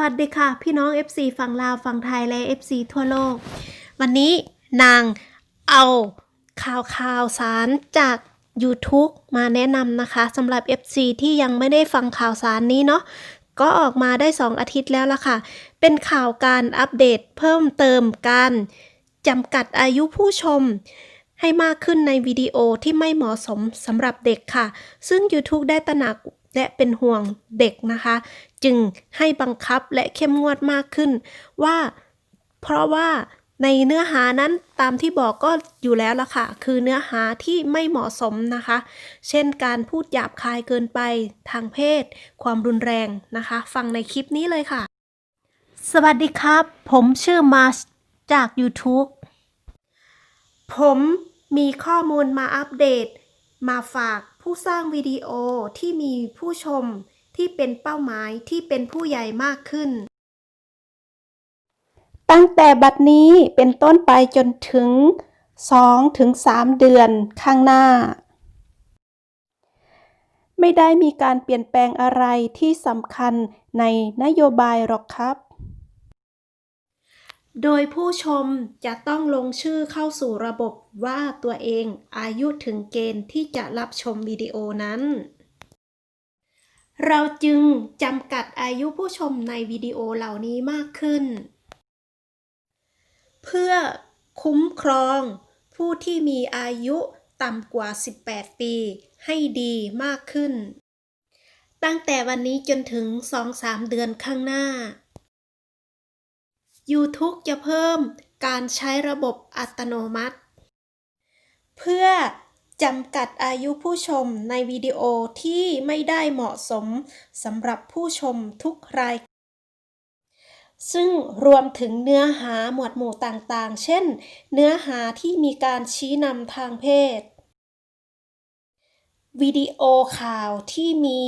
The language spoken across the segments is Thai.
วัสดีค่ะ พี่น้อง FC ฝั่งลาวฝั่งไทยและ FC ทั่วโลก วันนี้นางเอาข่าวข่าวสารจาก YouTube มาแนะนำนะคะสำหรับ FC ที่ยังไม่ได้ฟังข่าวสารนี้เนาะก็ออกมาได้ 2 อาทิตย์แล้วล่ะค่ะ เป็นข่าวการอัปเดตเพิ่มเติมการจำกัดอายุผู้ชม ให้มากขึ้นในวิดีโอที่ไม่เหมาะสมสำหรับเด็กค่ะ ซึ่ง YouTube ได้ตระหนัก และเป็นห่วงเด็กนะคะ จึงให้บังคับและเข้มงวดมากขึ้น ว่าเพราะว่าในเนื้อหานั้นตามที่บอกก็อยู่แล้วละค่ะ คือเนื้อหาที่ไม่เหมาะสมนะคะ เช่นการพูดหยาบคายเกินไปทางเพศ ความรุนแรงนะคะ ฟังในคลิปนี้เลยค่ะ สวัสดีครับ ผมชื่อมาสจาก YouTube ผมมีข้อมูลมาอัปเดต มาฝากผู้สร้างวิดีโอที่มีผู้ชมที่เป็นเป้าหมายที่เป็นผู้ใหญ่มากขึ้น ตั้งแต่บัดนี้เป็นต้นไปจนถึง 2-3ถึงเดือนข้างหน้า ไม่ได้มีการเปลี่ยนแปลงอะไรที่สำคัญในนโยบายหรอกครับ โดยผู้ชมจะต้องลงชื่อเข้าสู่ระบบว่าตัวเองอายุถึงเกณฑ์ที่จะรับชมวิดีโอนั้น เราจึงจำกัดอายุผู้ชมในวิดีโอเหล่านี้มากขึ้น เพื่อคุ้มครองผู้ที่มีอายุต่ำกว่า 18 ปี ให้ดีมากขึ้น ตั้งแต่วันนี้จนถึง 2-3 เดือนข้างหน้า YouTube จะเพิ่มการใช้ระบบอัตโนมัติ เพื่อจำกัดอายุผู้ชมในวิดีโอที่ไม่ได้เหมาะสมสำหรับผู้ชมทุกราย ซึ่งรวมถึงเนื้อหาหมวดหมู่ต่างๆ เช่น เนื้อหาที่มีการชี้นำทางเพศ วิดีโอข่าวที่มี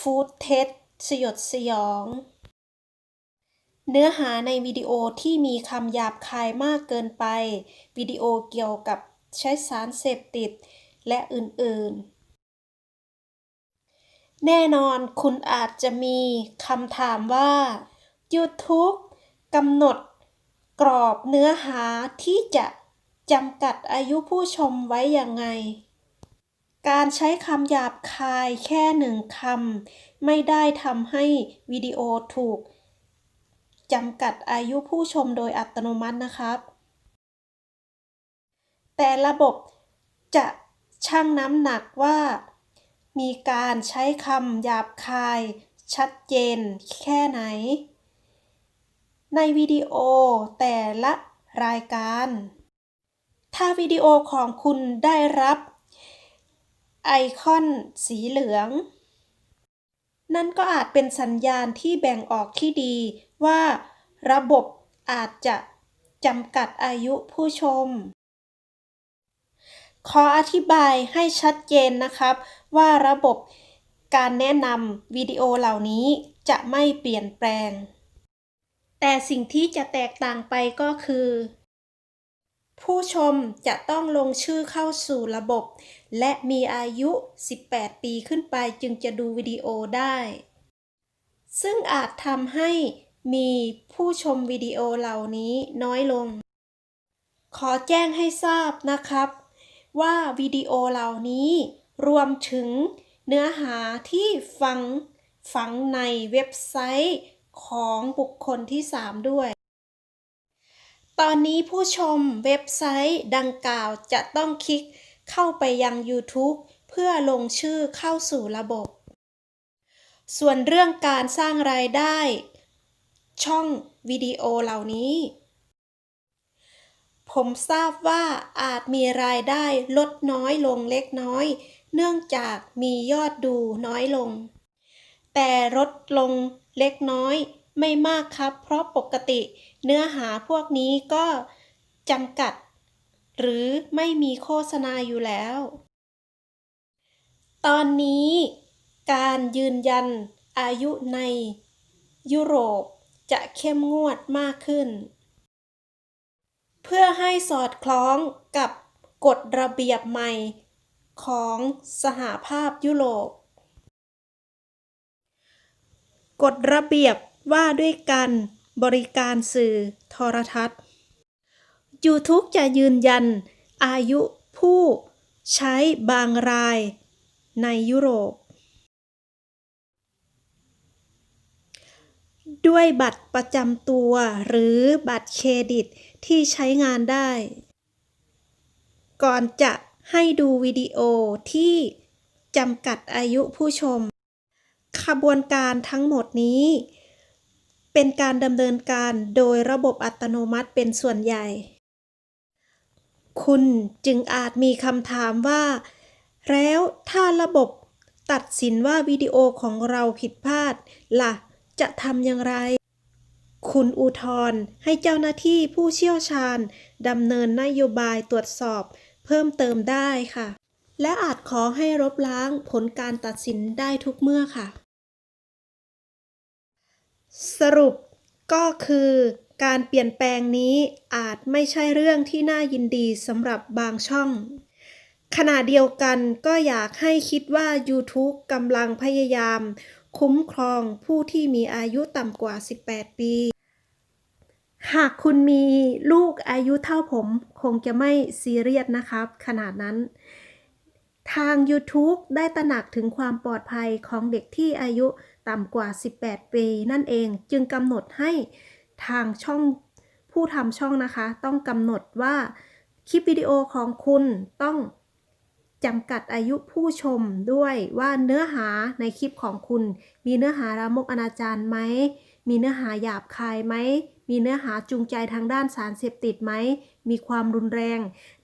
ฟูดเทสสยดสยอง เนื้อหาในวิดีโอที่มีคำหยาบคายมากเกินไป วิดีโอเกี่ยวกับใช้สารเสพติด และอื่นๆ แน่นอนคุณอาจจะมีคำถามว่า YouTube กำหนดกรอบเนื้อหาที่จะจำกัดอายุผู้ชมไว้อย่างไง การใช้คำหยาบคายแค่หนึ่งคำ ไม่ได้ทำให้วิดีโอถูก จำกัดอายุผู้ชมโดยอัตโนมัตินะครับ แต่ระบบจะชั่งน้ำหนักว่า มีการใช้คำหยาบคาย ชัดเจนแค่ไหน ในวิดีโอแต่ละรายการ ถ้าวิดีโอของคุณได้รับ ไอคอนสีเหลือง นั่นก็อาจเป็นสัญญาณที่แบ่งออกที่ดี ว่าระบบอาจจะจำกัดอายุผู้ชม ขออธิบายให้ชัดเจนนะครับ ว่าระบบการแนะนำวิดีโอเหล่านี้จะไม่เปลี่ยนแปลง แต่สิ่งที่จะแตกต่างไปก็คือ ผู้ชมจะต้องลงชื่อเข้าสู่ระบบ และมีอายุ 18 ปีขึ้นไปจึงจะดูวิดีโอได้ ซึ่งอาจทำให้ มีผู้ชมวิดีโอเหล่านี้น้อยลง ขอแจ้งให้ทราบนะครับ ว่าวิดีโอเหล่านี้รวมถึงเนื้อหาที่ฝังฝังในเว็บไซต์ของบุคคลที่ 3 ด้วย ตอนนี้ผู้ชมเว็บไซต์ดังกล่าวจะต้องคลิกเข้าไปยัง YouTube เพื่อลงชื่อเข้าสู่ระบบ ส่วนเรื่องการสร้างรายได้ ช่องวิดีโอเหล่านี้ ผมทราบว่าอาจมีรายได้ลดน้อยลงเล็กน้อย เนื่องจากมียอดดูน้อยลง แต่ลดลงเล็กน้อยไม่มากครับ เพราะปกติเนื้อหาพวกนี้ก็จำกัด หรือไม่มีโฆษณาอยู่แล้ว ตอนนี้การยืนยันอายุในยุโรป จะเข้มงวดมากขึ้น เพื่อให้สอดคล้องกับกฎระเบียบใหม่ของสหภาพยุโรป กฎระเบียบว่าด้วยการบริการสื่อโทรทัศน์ YouTube จะยืนยันอายุผู้ใช้บางรายในยุโรป ด้วยบัตรประจำตัว หรือบัตรเครดิตที่ใช้งานได้ ก่อนจะให้ดูวิดีโอที่จำกัดอายุผู้ชม ขบวนการทั้งหมดนี้ เป็นการดำเนินการโดยระบบอัตโนมัติเป็นส่วนใหญ่ คุณจึงอาจมีคำถามว่า แล้วถ้าระบบตัดสินว่าวิดีโอของเราผิดพลาดล่ะ จะทำอย่างไร คุณอุทธรให้เจ้าหน้าที่ผู้เชี่ยวชาญดำเนินนโยบายตรวจสอบ เพิ่มเติมได้ค่ะ และอาจขอให้ลบล้างผลการตัดสินได้ทุกเมื่อค่ะ สรุปก็คือการเปลี่ยนแปลงนี้อาจไม่ใช่เรื่องที่น่ายินดีสำหรับบางช่อง ขณะเดียวกันก็อยากให้คิดว่า YouTube กำลังพยายาม คุ้มครองผู้ที่มีอายุต่ำกว่า 18 ปี หากคุณมีลูกอายุเท่าผม คงจะไม่ซีเรียสนะครับ ขนาดนั้น ทาง YouTube ได้ตระหนักถึงความปลอดภัยของเด็กที่อายุต่ำกว่า 18 ปี นั่นเองจึงกำหนดให้ทางช่องผู้ทำช่องนะคะ ต้องกำหนดว่าคลิปวิดีโอของคุณต้อง จำกัดอายุผู้ชมด้วยว่าเนื้อหาในคลิปของคุณ มีเนื้อหาลามกอนาจารไหม มีเนื้อหาหยาบคายไหม มีเนื้อหาจูงใจทางด้านสารเสพติดไหม มีความรุนแรง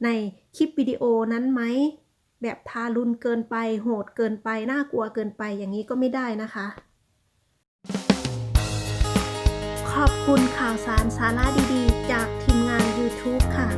ในคลิปวิดีโอนั้นไหม แบบทารุณเกินไป โหดเกินไป น่ากลัวเกินไปอย่างนี้ก็ไม่ได้นะคะขอบคุณข่าวสารสาระดีๆ จากทีมงาน YouTube ค่ะ